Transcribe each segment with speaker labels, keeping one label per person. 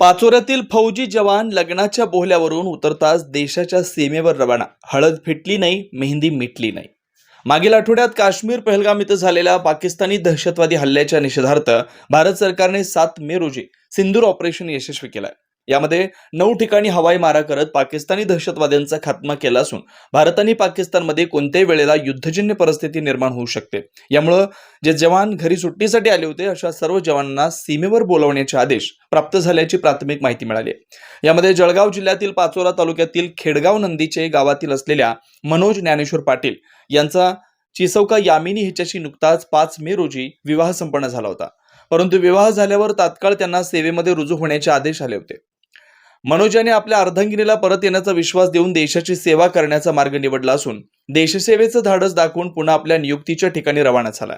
Speaker 1: पाचोऱ्यातील फौजी जवान लग्नाच्या बोहल्यावरून उतरताच देशाच्या सीमेवर रवाना. हळद फिटली नाही मेहंदी मिटली नाही. मागील आठवड्यात काश्मीर पहलगाम इथं झालेल्या पाकिस्तानी दहशतवादी हल्ल्याच्या निषेधार्थ भारत सरकारने सात मे रोजी सिंदूर ऑपरेशन यशस्वी केलं यामध्ये नऊ ठिकाणी हवाई मारा करत पाकिस्तानी दहशतवाद्यांचा खात्मा केला असून भारत आणि पाकिस्तानमध्ये कोणत्याही वेळेला युद्धजन्य परिस्थिती निर्माण होऊ शकते. यामुळं जे जवान घरी सुट्टीसाठी आले होते अशा सर्व जवानांना सीमेवर बोलावण्याचे आदेश प्राप्त झाल्याची प्राथमिक माहिती मिळाली. यामध्ये जळगाव जिल्ह्यातील पाचोरा तालुक्यातील खेडगाव नंदीचे गावातील असलेल्या मनोज ज्ञानेश्वर पाटील यांचा चिसौका यामिनी हिच्याशी नुकताच पाच मे रोजी विवाह संपन्न झाला होता. परंतु विवाह झाल्यावर तात्काळ त्यांना सेवेमध्ये रुजू होण्याचे आदेश आले होते. मनोजाने आपल्या अर्धांगिनीला परत येण्याचा विश्वास देऊन देशाची सेवा करण्याचा मार्ग निवडला असून देशसेवेचं धाडस दाखवून पुन्हा आपल्या नियुक्तीच्या ठिकाणी रवाना झाला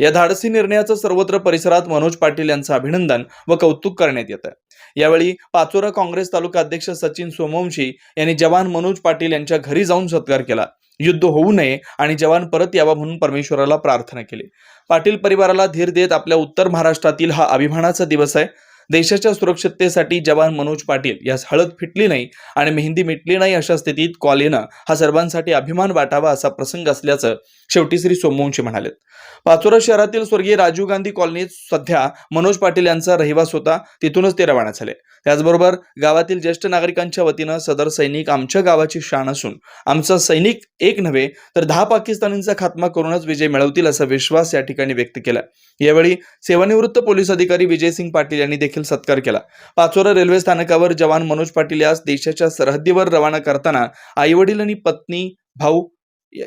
Speaker 1: या धाडसी निर्णयाचं सर्वत्र परिसरात मनोज पाटील यांचं अभिनंदन व कौतुक करण्यात येतं यावेळी पाचोरा काँग्रेस तालुका अध्यक्ष सचिन सोमवंशी यांनी जवान मनोज पाटील यांच्या घरी जाऊन सत्कार केला. युद्ध होऊ नये आणि जवान परत यावा म्हणून परमेश्वराला प्रार्थना केली. पाटील परिवाराला धीर देत आपल्या उत्तर महाराष्ट्रातील हा अभिमानाचा दिवस आहे. देशाच्या सुरक्षिततेसाठी जवान मनोज पाटील यास हळद फिटली नाही आणि मेहंदी मिटली नाही अशा स्थितीत कॉल येणं हा सर्वांसाठी अभिमान वाटावा असा प्रसंग असल्याचं शेवटी श्री सोमवंशी म्हणाले पाचोरा शहरातील स्वर्गीय राजीव गांधी कॉलनीत सध्या मनोज पाटील यांचा रहिवास होता तिथूनच ते रवाना झाले. त्याचबरोबर गावातील ज्येष्ठ नागरिकांच्या वतीनं सदर सैनिक आमच्या गावाची शान असून आमचा सैनिक एक नव्हे तर दहा पाकिस्तानींचा खात्मा करूनच विजय मिळवतील असा विश्वास या ठिकाणी व्यक्त केला. यावेळी सेवानिवृत्त पोलीस अधिकारी विजयसिंग पाटील यांनी देखील सत्कार केला. पाचोरा रेल्वे स्थानकावर जवान मनोज पाटील यास देशाच्या सरहद्दीवर रवाना करताना आईवडील आणि पत्नी भाऊ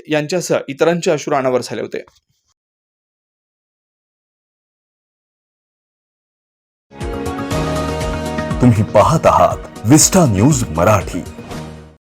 Speaker 1: यांच्यासह इतरांचे अश्रू अनावर झाले होते.
Speaker 2: तुम्ही पाहत आहात विस्टा न्यूज मराठी.